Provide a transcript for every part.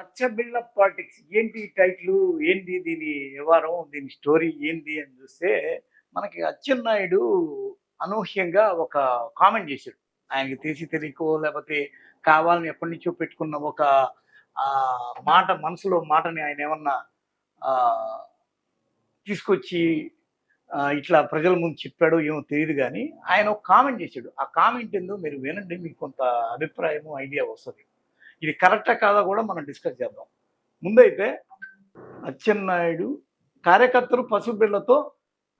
పచ్చబిళ్ళ politics ఏంటి title? ఏంటి దీని వ్యవహారం? దీని స్టోరీ ఏంటి అని చూస్తే మనకి అచ్చెన్నాయుడు అనూహ్యంగా ఒక కామెంట్ చేశాడు. ఆయనకి తెలిసి తెలియకో లేకపోతే కావాలని ఎప్పటి నుంచో పెట్టుకున్న ఒక మాట మనసులో మాటని ఆయన ఏమన్నా తీసుకొచ్చి ఇట్లా ప్రజల ముందు చెప్పాడో ఏమో తెలియదు కానీ ఆయన ఒక కామెంట్ చేశాడు. ఆ కామెంట్ ఏందో మీరు వినండి మీకు కొంత అభిప్రాయము ఐడియా వస్తుంది. ఇది కరెక్టా కాదా కూడా మనం డిస్కస్ చేద్దాం. ముందైతే అచ్చెన్నాయుడు కార్యకర్తలు పసుబిళ్ళతో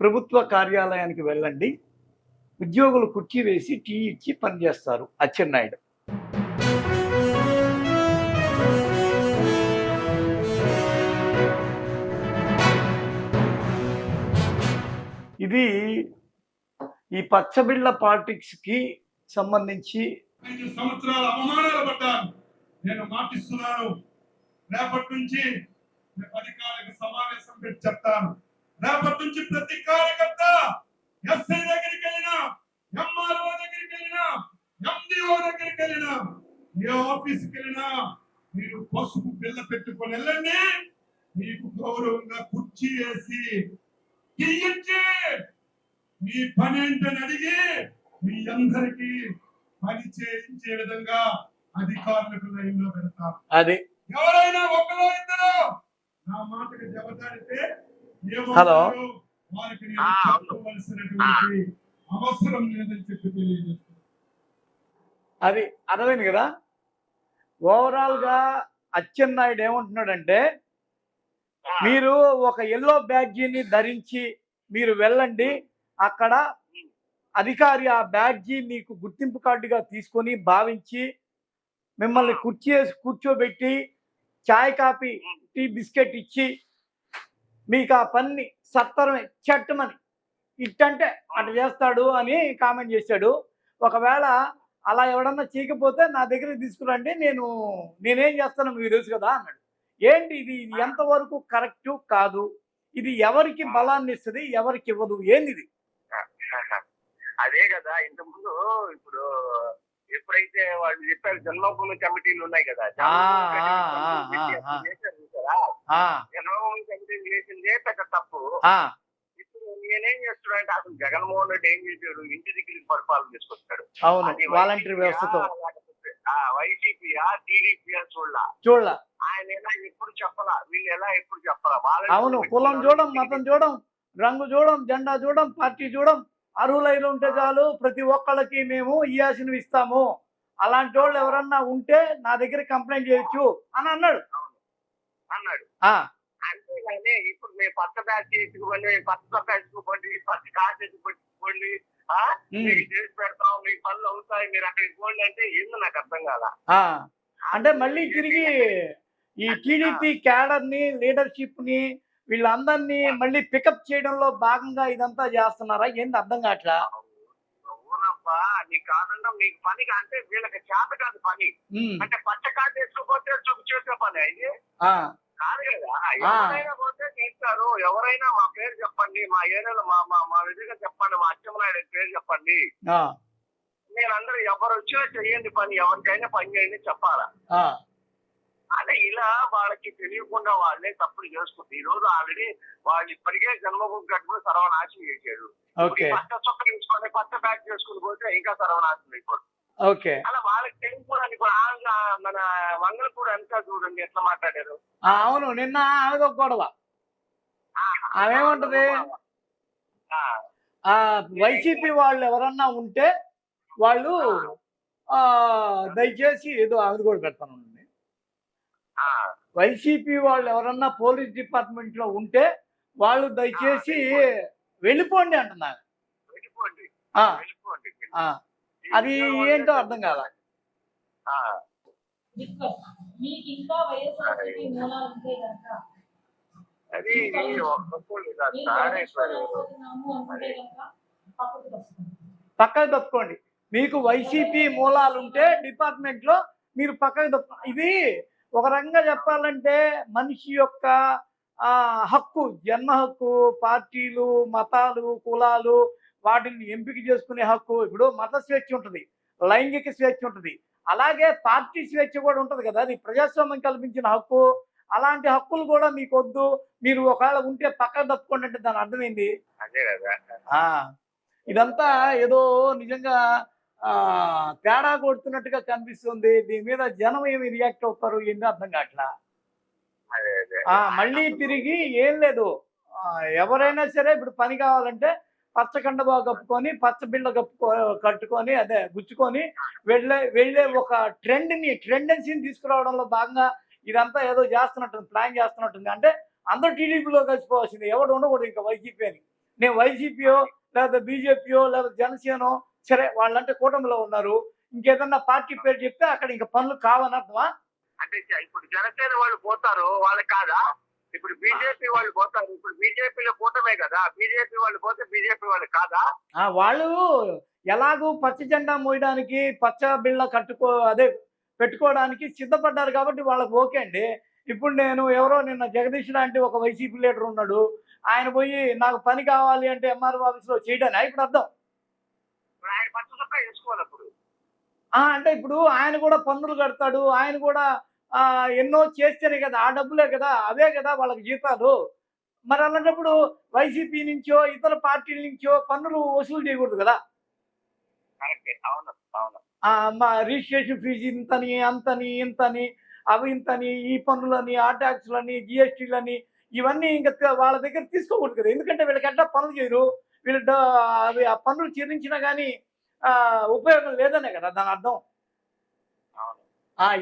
ప్రభుత్వ కార్యాలయానికి వెళ్ళండి. ఉద్యోగులు కుర్చీ వేసి టీ ఇచ్చి పనిచేస్తారు అచ్చెన్నాయుడు. ఇది ఈ పచ్చబిళ్ళ పాలిటిక్స్కి సంబంధించి సంవత్సరాల అవమానాలు పడ్డాను నేను మాటిస్తున్నాను. రేపటి నుంచి అధికారులకు సమావేశం పెట్టి చెప్తాను. రేపటి నుంచి ప్రతి కార్యకర్త ఎస్ఐ దగ్గరికి వెళ్ళినా ఎంఆర్ఓ దగ్గరికి వెళ్ళినా ఎండిఓ దగ్గరికి వెళ్ళినా ఏ ఆఫీస్కి వెళ్ళినా మీరు పసుపు బిల్ల పెట్టుకొని వెళ్ళండి. మీకు గౌరవంగా కుర్చీ వేసి తీయించి మీ పని ఏంటని అడిగి మీ అందరికీ పని చేయించే విధంగా అధికారులకు పెడతారు అది. ఎవరైనా ఒకరో ఇద్దరు నా మాటకు జవదాడితే హలో. ఏమవుతారో వారికి నేను చెప్పవలసినటువంటి అవసరం లేదని చెప్పి తెలియజేస్తున్నాను. అది అర్థమైంది కదా? ఓవరాల్గా అచ్చెన్నాయుడు ఏమంటున్నాడంటే మీరు ఒక ఎల్లో బ్యాడ్జీని ధరించి మీరు వెళ్ళండి అక్కడ అధికారి ఆ బ్యాడ్జీ మీకు గుర్తింపు కార్డుగా తీసుకొని భావించి మిమ్మల్ని కుర్చీ వేసి కూర్చోబెట్టి చాయ్ కాఫీ టీ బిస్కెట్ ఇచ్చి మీకు ఆ పని సత్తరమే చెట్టమని. ఇట్టంటే అటు చేస్తాడు అని కామెంట్ చేశాడు. ఒకవేళ అలా ఎవడన్నా చేయకపోతే నా దగ్గరికి తీసుకురండి నేను నేనేం చేస్తానో మీకు తెలుసు కదా అన్నాడు. ఏంటి ఇది? ఇది ఎంతవరకు కరెక్ట్ కాదు? ఇది ఎవరికి బలాన్ని ఇస్తుంది? ఎవరికి ఇవ్వదు? ఏంది ఇది? అదే కదా ఇంతకుముందు ఇప్పుడు ఎప్పుడైతే వాళ్ళు చెప్పారు జన్మభూమి కమిటీలు ఉన్నాయి కదా జన్మభూమి కమిటీలు చేసిందే పెద్ద తప్పు. ఇప్పుడు నేనేం చేస్తున్నాడంటే అసలు జగన్మోహన్ రెడ్డి ఏం చేశాడు? ఇంటి దగ్గరికి పరిపాలన తీసుకొచ్చాడు అవును వాలంటరీ వ్యవస్థతో. వైసీపీయా టీడీపీయా చూడాల. చూడాల. ఆయన ఎలా ఎప్పుడు చెప్పలా? వీళ్ళు ఎలా ఎప్పుడు చెప్పలా? అవును కులం చూడం మతం చూడం రంగు చూడం జెండా చూడం పార్టీ చూడం అర్హులైన ఉంటే చాలు ప్రతి ఒక్కళ్ళకి మేము ఇయ్యాల్సినవి ఇస్తాము. అలాంటి వాళ్ళు ఎవరన్నా ఉంటే నా దగ్గర కంప్లైంట్ చేయొచ్చు అని అన్నాడు. అన్నాడు. అంతేగాని ఇప్పుడు మీ పచ్చ బ్యాచ్ ఎత్తుకుపోండి పచ్చ ఎత్తుకుపోండి పచ్చ కార్డు? ఉమ్, మీకు చేసి పెడతాం మీ పనులు అవుతాయి మీరు అక్కడికి పోండి అంటే ఏందో నాకు అర్థం కాల. అంటే మళ్ళీ తిరిగి ఈ టీడీపీ క్యాడర్ని లీడర్షిప్ని వీళ్ళందరినీ మళ్ళీ పికప్ చేయడంలో భాగంగా ఇదంతా చేస్తున్నారా? ఏంది అర్థం కావట్లా? అవునబ్బా నీ కాకుండా మీకు పని అంటే వీళ్ళకి చేత కాదు పని. అంటే పచ్చ కార్డు ఎత్తుకుపోతే చూపు చేసే పని ఆ, కాదు కదా ఎవరైనా పోతే చేస్తారు. ఎవరైనా మా పేరు చెప్పండి మా ఏరియాలో మా మా మా విధంగా చెప్పండి మా అచ్చెన్నాయుడు పేరు చెప్పండి. మీరందరూ ఎవరు వచ్చినా చెయ్యండి పని ఎవరికైనా పని చేయండి చెప్పాలా? అదే ఇలా వాళ్ళకి తెలియకుండా వాళ్ళే తప్పులు చేసుకుంటారు ఈ రోజు ఆల్రెడీ వాళ్ళు ఇప్పటికే జన్మభూమి కట్టుకుని సర్వనాశనం చేశారు. ఓకే. పచ్చ చొక్క తీసుకొని పచ్చ బ్యాగ్ చేసుకుని పోతే ఇంకా సర్వనాశనం అయిపోతుంది ఓకే. అలా వాళ్ళకి తెలియకూడదు మన మంగళపూడి అంతా చూడండి ఎట్లా మాట్లాడారు. అవును నిన్న ఆమెదో గొడవ. ఆమెమంటది? ఆ, ఆ వైసీపీ వాళ్ళు ఎవరన్నా ఉంటే వాళ్ళు ఆ. దయచేసి ఏదో ఆవిడ కూడా పెడతాను. వైసీపీ వాళ్ళు ఎవరన్నా పోలీస్ డిపార్ట్మెంట్లో ఉంటే వాళ్ళు దయచేసి వెళ్ళిపోండి. అంటున్నారు. అది ఏంటో అర్థం కాల. అది పక్కకు తప్పుకోండి. మీకు వైసీపీ మూలాలు ఉంటే డిపార్ట్మెంట్లో మీరు పక్కకు తప్పు ఇది ఒక రకంగా చెప్పాలంటే మనిషి యొక్క ఆ హక్కు జన్మ హక్కు పార్టీలు మతాలు కులాలు వాటిని ఎంపిక చేసుకునే హక్కు. ఇప్పుడు మత స్వేచ్ఛ ఉంటుంది లైంగిక స్వేచ్ఛ ఉంటుంది. అలాగే పార్టీ స్వేచ్ఛ కూడా ఉంటది కదా అది ప్రజాస్వామ్యం కల్పించిన హక్కు. అలాంటి హక్కులు కూడా మీకు వద్దు. మీరు ఒకవేళ ఉంటే పక్కకు తప్పుకోండి అంటే దాని అర్థమైంది ఇదంతా ఏదో నిజంగా తేడా కొడుతున్నట్టుగా కనిపిస్తుంది. దీని మీద జనం ఏమి రియాక్ట్ అవుతారు? ఏంది అర్థం కావట్లా? అదే అదే. ఆ మళ్ళీ తిరిగి ఏం లేదు. ఎవరైనా సరే ఇప్పుడు పని కావాలంటే పచ్చ కండబా కప్పుకొని పచ్చ బిళ్ళ కప్పుకో కట్టుకొని అదే గుచ్చుకొని వెళ్ళే వెళ్ళే ఒక ట్రెండ్ని ట్రెండెన్సీని తీసుకురావడంలో భాగంగా ఇదంతా ఏదో చేస్తున్నట్టుంది ప్లాన్ చేస్తున్నట్టుంది. అంటే అందరూ టీడీపీలో కలిసిపోవాల్సింది. ఎవడు ఉండకూడదు ఇంకా వైసీపీ అని. నేను వైసీపీయో లేదా బీజేపీయో లేదా జనసేనో సరే వాళ్ళంటే కూటమిలో ఉన్నారు. ఇంకేదన్నా పార్టీ పేరు చెప్తే అక్కడ ఇంకా పనులు కావని అర్థమా అంటే ఇప్పుడు జనసేన వాళ్ళు పోతారు వాళ్ళకి కాదా? ఇప్పుడు బీజేపీ వాళ్ళు పోతారు ఇప్పుడు బీజేపీలో కూటమే కదా? బీజేపీ వాళ్ళు పోతే బీజేపీ వాళ్ళు కాదా? వాళ్ళు ఎలాగూ పచ్చ జెండా మోయడానికి పచ్చ బిళ్ళ కట్టుకో అదే పెట్టుకోవడానికి సిద్ధపడ్డారు కాబట్టి వాళ్ళకి ఓకే అండి. ఇప్పుడు నేను ఎవరో నిన్న జగదీష్ లాంటి ఒక వైసీపీ లీడర్ ఉన్నాడు. ఆయన పోయి నాకు పని కావాలి అంటే ఎంఆర్ఓ ఆఫీస్లో చేయడానికి ఇప్పుడు అర్థం ఇప్పుడు ఆయన పచ్చ చొక్కా వేసుకోవాలి అప్పుడు ఆ, అంటే ఇప్పుడు ఆయన కూడా పన్నులు కడతాడు ఆయన కూడా ఎన్నో చేస్తేనే కదా ఆ డబ్బులే కదా అవే కదా వాళ్ళకి జీతాలు. మరి అలాంటప్పుడు వైసీపీ నుంచో ఇతర పార్టీల నుంచో పన్నులు వసూలు చేయకూడదు కదా. అవును అవును. ఆ, మా రిజిస్ట్రేషన్ ఫీజు ఇంతని అంతని ఇంతని అవి ఇంతని ఈ పన్నులని ఆ ట్యాక్స్లని జిఎస్టీలని ఇవన్నీ ఇంకా వాళ్ళ దగ్గర తీసుకోకూడదు కదా. ఎందుకంటే వీళ్ళకి ఎట్లా పనులు చేయరు. వీళ్ళు అవి ఆ పన్నులు చెల్లించినా కానీ ఉపయోగం లేదనే కదా దాని అర్థం.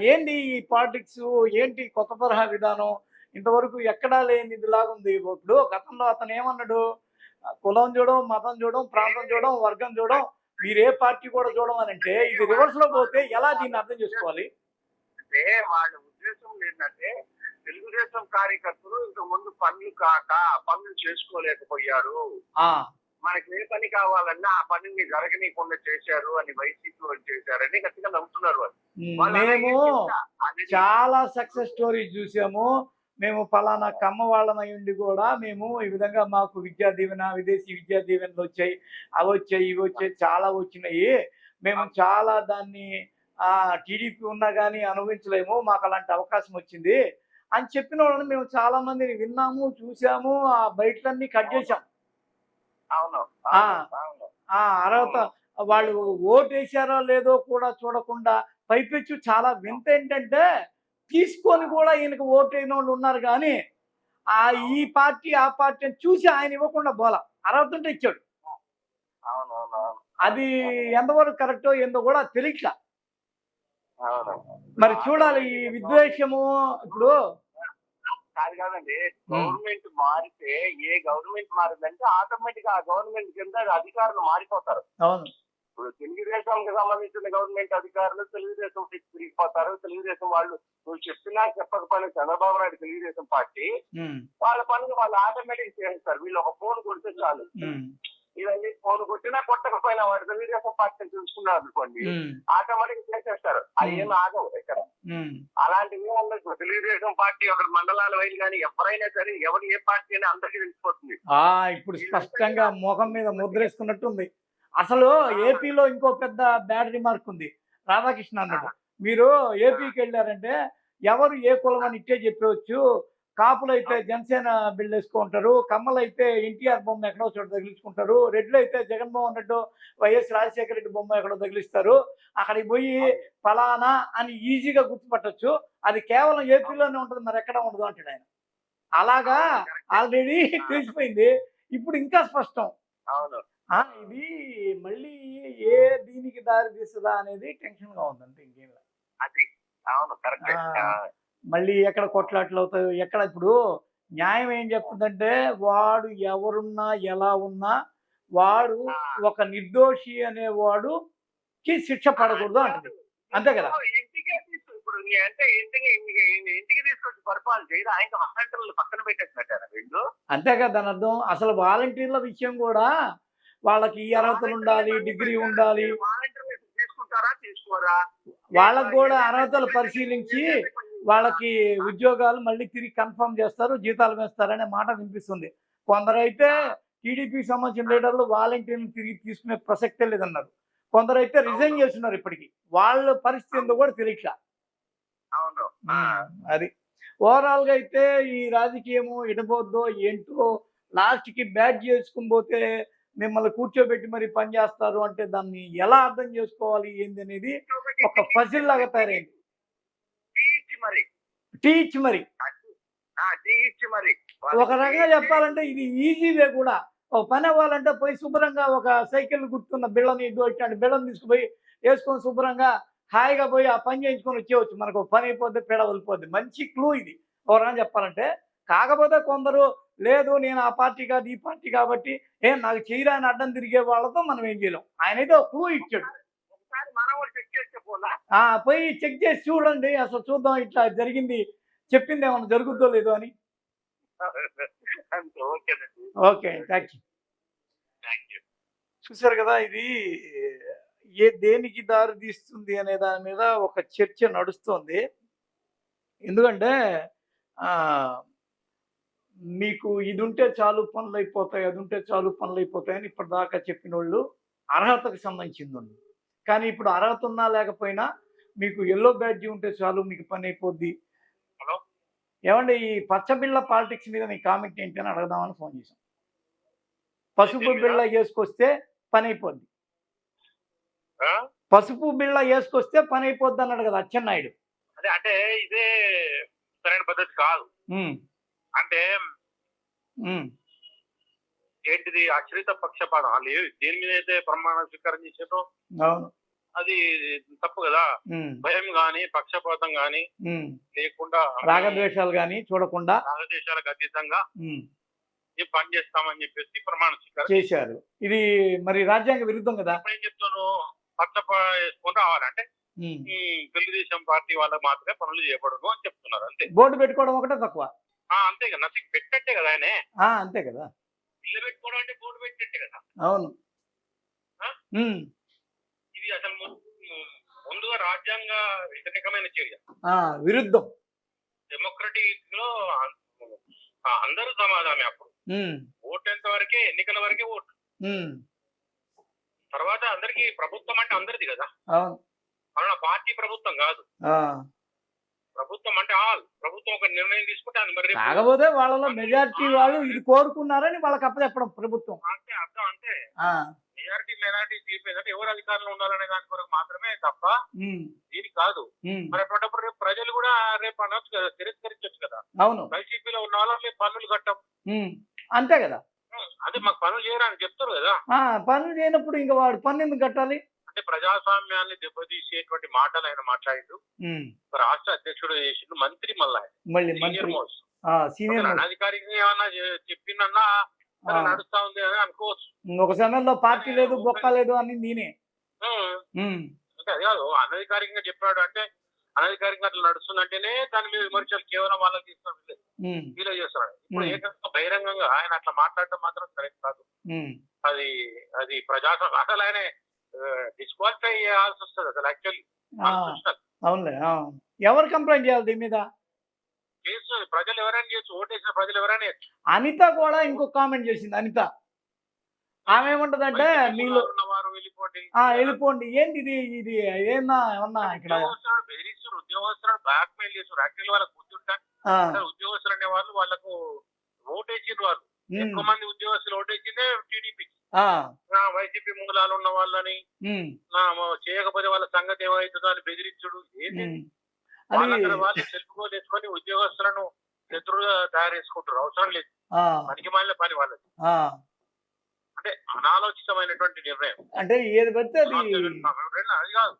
ఏంటి ఈ పాలిటిక్స్? ఏంటి కొత్త తరహా విధానం? ఇంతవరకు ఎక్కడా లేని ఇదిలాగా ఉంది. ఇప్పుడు గతంలో అతను ఏమన్నాడు? కులం చూడడం మతం చూడడం ప్రాంతం చూడడం వర్గం చూడడం మీరు ఏ పార్టీ కూడా చూడడం అని అంటే ఇది రివర్స్లో పోతే ఎలా దీన్ని అర్థం చేసుకోవాలి? అంటే వాళ్ళ ఉద్దేశం ఏంటంటే తెలుగుదేశం కార్యకర్తలు ఇంత ముందు పనులు కాక పనులు చేసుకోలేకపోయారు. ఆ. మనకి ఏ పని కావాలన్నా ఆ పనిని జరగనీయకుండా చేశారు అని వైసీపీ వాళ్ళు చేశారని గట్టిగా నమ్ముతున్నారు వాళ్ళు. మేము చాలా సక్సెస్ స్టోరీస్ చూసాము. మేము పలానా కమ్మ వాళ్ళమై ఉండి కూడా మేము ఈ విధంగా మాకు విద్యా దీవెన విదేశీ విద్యా దీవెనలు వచ్చాయి. అవి వచ్చాయి ఇవి వచ్చాయి చాలా వచ్చినాయి. మేము చాలా దాన్ని ఆ టీడీపీ ఉన్నా కానీ అనుభవించలేము. మాకు అలాంటి అవకాశం వచ్చింది అని చెప్పిన వాళ్ళని మేము చాలా మందిని విన్నాము చూసాము ఆ బయటలన్నీ కట్ చేసాం అవును ఆ. అవును, అవును ఆ అర్హత వాళ్ళు ఓటు వేసారో లేదో కూడా చూడకుండా పైపెచ్చు చాలా వింత ఏంటంటే తీసుకొని కూడా ఈయనకు ఓటు అయిన వాళ్ళు ఉన్నారు కానీ ఆ ఈ పార్టీ ఆ పార్టీ అని చూసి ఆయన ఇవ్వకుండా బోల. అర్హత ఉంటే ఇచ్చాడు. అది ఎంతవరకు కరెక్టో ఏందో కూడా తెలియట్లా. అవును. మరి చూడాలి ఈ విద్వేషము. ఇప్పుడు కాదు కాదండి. గవర్నమెంట్ మారితే ఏ గవర్నమెంట్ మారిందంటే ఆటోమేటిక్ ఆ గవర్నమెంట్ కింద అధికారులు మారిపోతారు. అవును. ఇప్పుడు తెలుగుదేశంకి సంబంధించిన గవర్నమెంట్ అధికారులు తెలుగుదేశం తిరిగిపోతారు. తెలుగుదేశం వాళ్ళు నువ్వు చెప్పినా చెప్పకపోయినా చంద్రబాబు నాయుడు తెలుగుదేశం పార్టీ వాళ్ళ పనులు వాళ్ళు ఆటోమేటిక్ చేస్తారు వీళ్ళు ఒక ఫోన్ కొడితే చాలు. ఇవన్నీ ఫోన్ కొట్టినా కొట్టకపోయినా వాడు తెలుగుదేశం పార్టీని చూసుకున్నారు అనుకోండి ఆటోమేటిక్ చేసేస్తారు. అవి ఏమి ఆగవు ఇక్కడ. అలాంటివి ఉండదు తెలుగుదేశం పార్టీ ఒక మండలాల వైపు కానీ ఎవరైనా సరే ఎవరు ఏ పార్టీ అని అందరికీ తెలిసిపోతుంది. ఆ ఇప్పుడు స్పష్టంగా ముఖం మీద ముద్రేసుకున్నట్టుంది. అసలు ఏపీలో ఇంకో పెద్ద బ్యాడ్ రిమార్క్ ఉంది. రాధాకృష్ణ అన్నాడు మీరు ఏపీకి వెళ్ళారంటే ఎవరు ఏ కులం అని ఇట్టే చెప్పవచ్చు కాపులు అయితే జనసేన బిల్డ్ వేసుకుంటారు కమ్మలు అయితే ఎన్టీఆర్ బొమ్మ ఎక్కడో చోట తగిలించుకుంటారు రెడ్లు అయితే జగన్మోహన్ రెడ్డి వైఎస్ రాజశేఖర రెడ్డి బొమ్మ ఎక్కడో తగిలిస్తారు. అక్కడికి పోయి ఫలానా అని ఈజీగా గుర్తుపట్టొచ్చు. అది కేవలం ఏపీలోనే ఉంటుంది మరి ఎక్కడ ఉండదు అంటాడు ఆయన. అలాగా ఆల్రెడీ తెలిసిపోయింది. ఇప్పుడు ఇంకా స్పష్టం. ఇది మళ్ళీ ఏ దీనికి దారి తీస్తుందా అనేది టెన్షన్గా ఉంది అంతే ఇంకేం. అది అవును కరెక్ట్. మళ్ళీ ఎక్కడ కొట్లాట్లు అవుతాయో ఎక్కడ ఇప్పుడు న్యాయం ఏం చెప్తుందంటే వాడు ఎవరున్నా ఎలా ఉన్నా వాడు ఒక నిర్దోషి అనేవాడుకి శిక్ష పడకూడదు అంటది. అంతే కదా? అంతే కదా దాని అర్థం. అసలు వాలంటీర్ల విషయం కూడా వాళ్ళకి ఈ అర్హతలు ఉండాలి డిగ్రీ ఉండాలి. వాళ్ళకు కూడా అర్హతలు పరిశీలించి వాళ్ళకి ఉద్యోగాలు మళ్ళీ తిరిగి కన్ఫర్మ్ చేస్తారు జీతాలు వేస్తారనే మాట వినిపిస్తుంది. కొందరైతే టీడీపీకి సంబంధించిన లీడర్లు వాలంటీర్లు తిరిగి తీసుకునే ప్రసక్తే లేదన్నారు. కొందరు అయితే రిజైన్ చేస్తున్నారు ఇప్పటికి. వాళ్ళ పరిస్థితి ఏందో కూడా తెలియట్లా. అది. ఓవరాల్గా అయితే ఈ రాజకీయము ఎడబోద్దో ఏంటో లాస్ట్కి బ్యాట్ చేసుకుని పోతే మిమ్మల్ని కూర్చోబెట్టి మరి పని చేస్తారు అంటే దాన్ని ఎలా అర్థం చేసుకోవాలి ఏంది అనేది ఒక పజిల్ లాగా తయారైంది. మరి. టీ ఇచ్చి మరి ఆ, టీ ఇచ్చి మరి ఒక రకంగా చెప్పాలంటే ఇది ఈజీ వే కూడా. ఒక పని అవ్వాలంటే పోయి శుభ్రంగా ఒక సైకిల్ గుర్తున్న బిళ్ళని ఇటు వచ్చినట్టు బిళ్ళని తీసుకుపోయి వేసుకొని శుభ్రంగా హాయిగా పోయి ఆ పని చేయించుకొని వచ్చేవచ్చు మనకు పని అయిపోద్ది పీడ వదిలిపోద్ది. మంచి క్లూ ఇది. ఒక రకంగా చెప్పాలంటే. కాకపోతే కొందరు లేదు నేను ఆ పార్టీ కాదు ఈ పార్టీ కాబట్టి ఏం నాకు చేయరాని అడ్డం తిరిగే వాళ్ళతో మనం ఏం చేయలేం. ఆయన అయితే ఒక క్లూ ఇచ్చాడు ఒకసారి మన వాళ్ళు చెక్ చేస్తే పోలా ఆ పోయి చెక్ చేసి చూడండి అసలు చూద్దాం ఇట్లా జరిగింది చెప్పింది ఏమన్నా జరుగుద్దో లేదో అని. Okay thank you. Thank you. చూసారు కదా ఇది ఏ దేనికి దారి తీస్తుంది అనే దాని మీద ఒక చర్చ నడుస్తోంది. ఎందుకంటే మీకు ఇది ఉంటే చాలు పనులు అయిపోతాయి అది ఉంటే చాలు పనులు అయిపోతాయి అని ఇప్పటిదాకా చెప్పిన వాళ్ళు అర్హతకు సంబంధించింది కానీ ఇప్పుడు అర్హత ఉన్నా లేకపోయినా మీకు ఎల్లో బ్యాడ్జీ ఉంటే చాలు మీకు పని అయిపోద్ది. హలో? ఏమండి ఈ పచ్చబిళ్ళ పాలిటిక్స్ మీద మీ కామెంట్ ఏంటి అని అడగదామని ఫోన్ చేశాం. పసుపు బిళ్ళ వేసుకొస్తే పని అయిపోద్ది? పసుపు బిళ్ళ వేసుకొస్తే పని అయిపోద్ది అన్నాడు కదా అచ్చెన్నాయుడు. అదే అంటే ఇదే సరైన పద్ధతి కాదు. అంటే ఏంటిది? ఆశ్రిత పక్షపాతం వాళ్ళు దేని మీద అయితే ప్రమాణ స్వీకారం చేసారో అది తప్పు కదా. భయం గాని పక్షపాతం గాని. లేకుండా రాగద్వేషాలు కానీ చూడకుండా రాగదేశాలకు అతీతంగా పని చేస్తామని చెప్పేసి ప్రమాణ స్వీకారం చేశారు. ఇది మరి రాజ్యాంగ విరుద్ధం కదా? ఇప్పుడు ఏం చెప్తాను వేసుకొని రావాలంటే తెలుగుదేశం పార్టీ వాళ్ళకి మాత్రమే పనులు చేయబడను అని చెప్తున్నారు అంతే. బోర్డు పెట్టుకోవడం ఒకటే తక్కువ. అంతే కదా. నథింగ్ పెట్టట్టే కదా ఆయనే. అంతే కదా. ఇల్లు పెట్టుకోవడం అంటే బోర్డు పెట్టట్టే కదా. అవును. ఇది అసలు ముందుగా రాజ్యాంగ వ్యతిరేకమైన చర్య. విరుద్ధం. డెమోక్రటిక్లో అందరూ సమాధానమే అప్పుడు. ఓటేంత వరకే ఎన్నికల వరకే ఓటు. తర్వాత అందరికి ప్రభుత్వం అంటే అందరిది కదా. అవును. అవునా పార్టీ ప్రభుత్వం కాదు. ప్రభుత్వం అంటే ఆల్. ప్రభుత్వం ఒక నిర్ణయం తీసుకుంటే అది మరి కాకపోతే వాళ్ళలో మెజారిటీ వాళ్ళు ఇది కోరుకున్నారని వాళ్ళకి అప్పచెప్పడం ప్రభుత్వం. అంటే అర్థం అంటే మెజారిటీ మెజారిటీ తీర్పు ఎవరు అధికారంలో ఉండాలనే దాని కొరకు మాత్రమే తప్ప దీనికి కాదు. మరి అటువంటిప్పుడు రేపు ప్రజలు కూడా రేపు అనొచ్చు కదా తిరస్కరించవచ్చు కదా. అవును. వైసీపీలో ఉన్న వాళ్ళు పన్నులు కట్టాం. అంతే కదా. అదే మాకు పనులు చేయరని చెప్తారు కదా. ఆ, పనులు చేయనప్పుడు ఇంకా వాడు పన్ను ఎందుకు కట్టాలి? అంటే ప్రజాస్వామ్యాన్ని దెబ్బతీసేటువంటి మాటలు ఆయన మాట్లాడిండు. రాష్ట్ర అధ్యక్షుడు చేసిండు మంత్రి మళ్ళా సీనియర్ మోస్ట్. అనధికారికంగా ఏమన్నా చెప్పిందన్నా నడుస్తా ఉంది అని అనుకోవచ్చు. ఒక సమయంలో పార్టీ లేదు బొక్క లేదు అని నేనే. అది కాదు అనధికారికంగా చెప్పాడు అంటే అనధికారికంగా అట్లా నడుస్తుందంటేనే దాని మీద విమర్శలు కేవలం వాళ్ళకి ఫీల్ చేస్తున్నాడు ఇప్పుడు. ఏకంగా బహిరంగంగా ఆయన అట్లా మాట్లాడటం మాత్రం కరెక్ట్ కాదు. అది అది ప్రజాస్వామ్యం. అసలు ఆయన డిస్క్వాలిఫై చేయాల్సి వస్తుంది అసలు యాక్చువల్లీ అవునులే. ఎవరు కంప్లైంట్ చేయాలి దీని మీద? కేసు ప్రజలు ఎవరైనా చేయొచ్చు ఓటేసిన ప్రజలు ఎవరైనా. అనిత కూడా ఇంకో కామెంట్ చేసింది అనిత. ఆమె ఏమంటదంటే మీలో వెళ్ళిపోండి. ఏంది ఇది? ఇది ఏమన్నా ఏమన్నా ఇక్కడ? ఉద్యోగస్తులు బెదిరిస్తారు ఉద్యోగస్తులను బ్లాక్ మెయిల్ చేస్తారు యాక్చువల్లీ వాళ్ళకి గుర్తుంటా. ఉద్యోగస్తులు అనే వాళ్ళు వాళ్ళకు ఓటేసిండ్రు వాళ్ళు. ఎక్కువ మంది ఉద్యోగస్తులు ఓటేసిందే టీడీపీ వైసీపీ మూలాలు ఉన్న వాళ్ళని చేయకపోతే వాళ్ళ సంగతి ఏమవుతుందో అని బెదిరించుడు. ఏంటి వాళ్ళు సెల్ఫ్ తెచ్చుకొని ఉద్యోగస్తులను శత్రువుగా తయారు చేసుకుంటారు అవసరం లేదు. పనికి మాలిన పని వాళ్ళది. అంటే అనాలోచితమైనటువంటి నిర్ణయం. అంటే ఏది పడితే అది కాదు.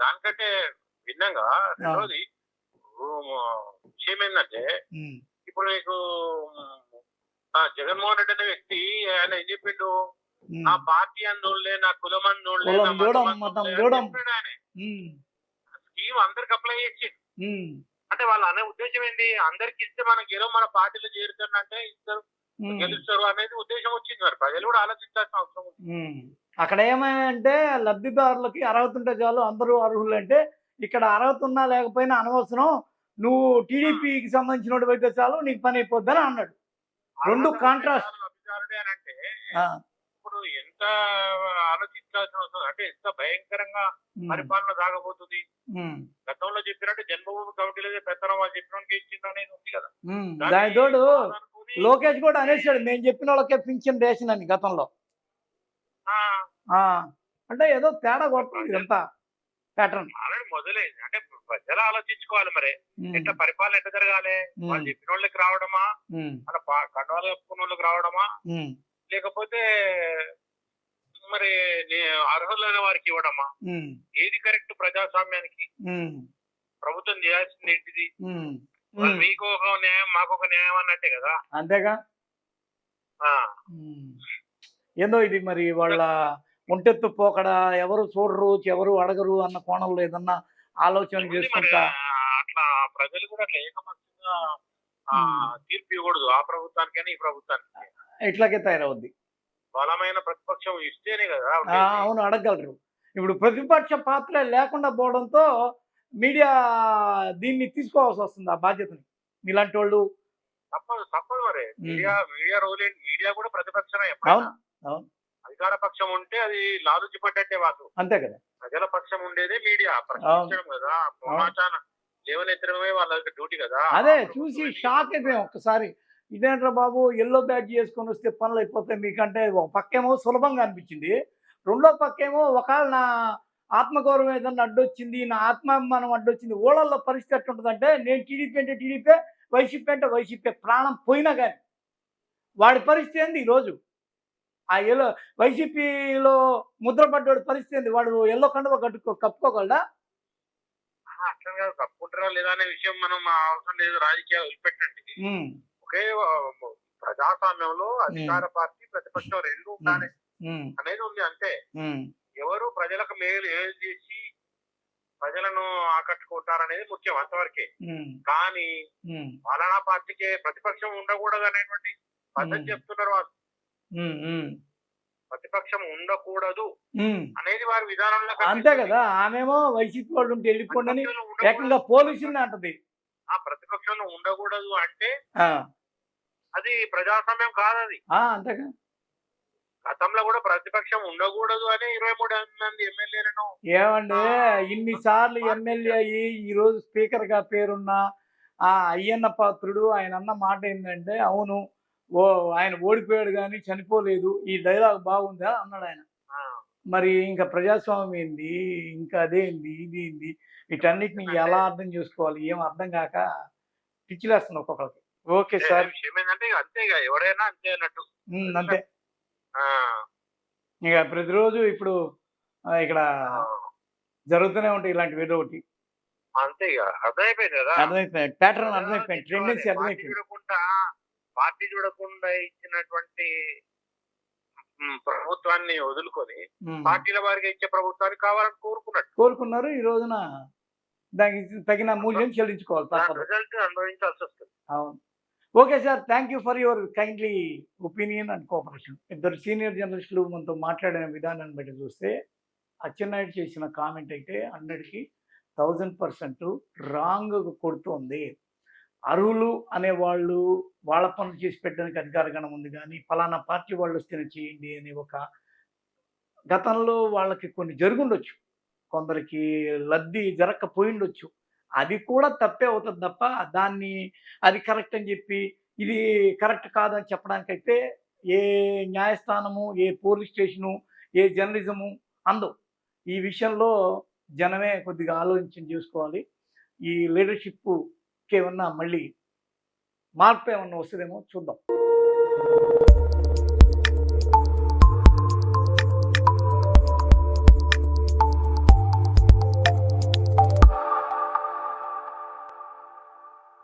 దానికంటే భిన్నంగా రెండోది విషయం ఏంటంటే ఇప్పుడు ఆ, జగన్మోహన్ రెడ్డి అనే వ్యక్తి ఆయన ఏం చెప్పిండు? నా పార్టీ అందులే నా కులం అందులే కులం నా మతం అని చూడం. చెప్పాడు ఆయన. ఉమ్, స్కీమ్ అందరికి అప్లై చేసి. అంటే వాళ్ళ అనే ఉద్దేశం ఏంటి? అందరికి ఇస్తే మనం గెలవ మన పార్టీలో చేరుతానంటే ఇస్తారు. ఉమ్, గెలుస్తారు అనేది ఉద్దేశం వచ్చింది మరి. ప్రజలు కూడా ఆలోచించాల్సిన అవసరం. అక్కడ ఏమైందంటే లబ్ధిదారులకి అర్హత ఉంటే చాలు అందరూ అర్హులు అంటే ఇక్కడ అర్హత ఉన్నా లేకపోయినా అనవసరం. నువ్వు టీడీపీకి సంబంధించిన అయితే చాలు నీకు పని అయిపోద్దని అన్నాడు. రెండు కాంట్రాస్ట్. లబ్ధిదారుడే అని అంటే ఆ, ఇప్పుడు ఎంత ఆలోచించాల్సిన అవసరం? అంటే ఎంత భయంకరంగా పరిపాలన సాగబోతుంది? గతంలో చెప్పినట్టు జన్మభూమి కమిటీలో పెత్తనం వాళ్ళు చెప్పినోనికి ఇచ్చింది అనేది ఉంది కదా. లోకేష్ కూడా అనేసాడు మేము చెప్పిన వాళ్ళకే పింఛన్ రేషన్ అని గతంలో. అంటే ఏదో తేడా కొడుతుంది ఇదంతా. ప్యాటర్న్. ఆల్రెడీ మొదలైంది అంటే ప్రజలు ఆలోచించుకోవాలి మరి. ఎట్లా పరిపాలన ఎట్లా జరగాలి? వాళ్ళు చెప్పిన వాళ్ళకి రావడమా? అలా కండవాలు కప్పుకున్న వాళ్ళకి రావడమా? లేకపోతే మరి అర్హులైన వారికి ఇవ్వడమా? ఏది కరెక్ట్ ప్రజాస్వామ్యానికి? ప్రభుత్వం చేయాల్సింది ఏంటిది? మరి మీకు ఒక న్యాయం మాకు ఒక న్యాయం అన్నట్టే కదా? అంతేగా. ఏందో ఇది మరి వాళ్ళ ఒంటెత్తు పోకడ ఎవరు చూడరు ఎవరు అడగరు అన్న కోణంలో ఏదన్నా ఆలోచన చేసుకుంటా? అట్లా ప్రజలు కూడా అట్లా ఏకమంతంగా ఆ, తీర్పు ఇవ్వకూడదు. ఆ ప్రభుత్వానికైనా ఈ ప్రభుత్వానికి ఇట్లాగే తయారవుద్ది. బలమైన ప్రతిపక్షం ఇస్తేనే కదా. అవును అడగగలరు. ఇప్పుడు ప్రతిపక్ష పాత్ర లేకుండా పోవడంతో మీడియా దీన్ని తీసుకోవాల్సి వస్తుంది ఆ బాధ్యతని. మీలాంటి వాళ్ళు తప్పదు తప్పదు మరి. మీడియా మీడియా రోల్ ఏంటి? మీడియా కూడా ప్రతిపక్షమే అవును అవును. అధికార పక్షం ఉంటే అది లాలుచి పడ్డట్టే వాళ్ళు అంతే కదా. ప్రజల పక్షం ఉండేదే మీడియా ప్రశ్నించడం కదా. సమాచారం లేవనెత్తడమే వాళ్ళ డ్యూటీ కదా. అదే చూసి షాక్ అయిపోయాం ఒక్కసారి. ఇదేంట్రా బాబు? ఎల్లో బ్యాగ్ చేసుకొని వస్తే పనులు అయిపోతాయి మీకంటే. ఒక పక్కేమో సులభంగా అనిపించింది. రెండో పక్కేమో ఒకవేళ నా ఆత్మగౌరవం ఏదన్నా అడ్డొచ్చింది నా ఆత్మాభిమానం అడ్డొచ్చింది ఊళ్ళల్లో పరిస్థితి ఎట్టుంటుందంటే నేను టీడీపీ అంటే టీడీపీ వైసీపీ అంటే వైసీపీ ప్రాణం పోయినా కానీ వాడి పరిస్థితి ఏంది ఈరోజు? ఆ ఎల్లో వైసీపీలో ముద్రపడ్డోడి పరిస్థితి ఏంది? వాడు ఎల్లో కండువ కట్టుకో కప్పుకోగలడా? తప్పుకుంటారా లేదా అనే విషయం మనం అవసరం లేదు రాజకీయాలు వదిలిపెట్టండి. ఒకే ప్రజాస్వామ్యంలో అధికార పార్టీ ప్రతిపక్షం రెండు ఉండాలి అనేది ఉంది అంతే. ఎవరు ప్రజలకు మేలు ఏది చేసి ప్రజలను ఆకట్టుకుంటారనేది ముఖ్యం అంతవరకే. కానీ పాలనా పార్టీకి ప్రతిపక్షం ఉండకూడదు అనేటువంటి పద్ధతి. చెప్తున్నారు వాళ్ళు. ప్రతిపక్షం ఉండకూడదు. అనేది వారి విధానంలో అంతే. కదా ఆమెమో వైసీపీ వాళ్ళు ఉంటే వెళ్ళిపోండి. ఏకంగా పోలీసుల్ని అంటది. ఆ ప్రతిపక్షంలో ఉండకూడదు అంటే అది ప్రజాస్వామ్యం కాదు అది అంతేగా. గతంలో కూడా ప్రతిపక్షం ఉండకూడదు అని ఇరవై మూడు మంది ఎమ్మెల్యేలను ఏమండి? ఇన్ని సార్లు ఎమ్మెల్యే అయ్యి ఈ రోజు స్పీకర్గా పేరున్న ఆ అయ్యన్న పాత్రుడు ఆయన అన్న మాట ఏంటంటే అవును ఓ ఆయన ఓడిపోయాడు కానీ చనిపోలేదు. ఈ డైలాగ్ బాగుందా? అన్నాడు ఆయన. మరి ఇంకా ప్రజాస్వామ్యం ఏంది? ఇంకా అదేంది? ఇది ఏంది? వీటన్నిటిని ఎలా అర్థం చేసుకోవాలి? ఏం అర్థం కాక పిచ్చిలేస్తుంది ఒక్కొక్కరికి ఓకే సార్. విషయం ఏంటంటే ఇక అంతే ఇక ఎవరైనా అంతే అన్నట్టు. అంతే ఇక ప్రతిరోజు ఇప్పుడు ఇక్కడ జరుగుతూనే ఉంటాయి ఇలాంటివి ఏదో ఒకటి. అంతే ఇక అర్థమైపోయింది కదా? అర్థమైపోయింది. ప్యాటర్న్ అర్థమైపోయింది. ట్రెండెన్సీ అర్థమైపోయింది. చూడకుండా పార్టీ చూడకుండా ఇచ్చినటువంటి ప్రభుత్వాన్ని వదులుకొని. పార్టీల వారికి ఇచ్చే ప్రభుత్వానికి కావాలని కోరుకున్నట్టు. కోరుకున్నారు. ఈ రోజున దానికి తగిన మూల్యం చెల్లించుకోవాలి రిజల్ట్ అనుభవించాల్సి వస్తుంది. అవును. Okay sir thank you for your kindly opinion and cooperation ఇద్దరు సీనియర్ జర్నలిస్టులు మనతో మాట్లాడిన విధానాన్ని బట్టి చూస్తే అచ్చెన్నాయుడు చేసిన కామెంట్ అయితే హండ్రెడ్కి థౌజండ్ పర్సెంట్ రాంగ్ కొడుతోంది. అర్హులు అనేవాళ్ళు వాళ్ళ పనులు చేసి పెట్టడానికి అధికారగణం ఉంది కానీ ఫలానా పార్టీ వాళ్ళు వస్తేనే చేయండి అనే ఒక గతంలో వాళ్ళకి కొన్ని జరుగుండొచ్చు. కొందరికి లబ్ధి జరగకపోయిండొచ్చు అది కూడా తప్పే అవుతుంది తప్ప దాన్ని అది కరెక్ట్ అని చెప్పి ఇది కరెక్ట్ కాదని చెప్పడానికైతే ఏ న్యాయస్థానము ఏ పోలీస్ స్టేషను ఏ జర్నలిజము అందవు. ఈ విషయంలో జనమే కొద్దిగా ఆలోచన చేసుకోవాలి. ఈ లీడర్షిప్కి ఏమన్నా మళ్ళీ మార్పు ఏమన్నా వస్తుందేమో చూద్దాం.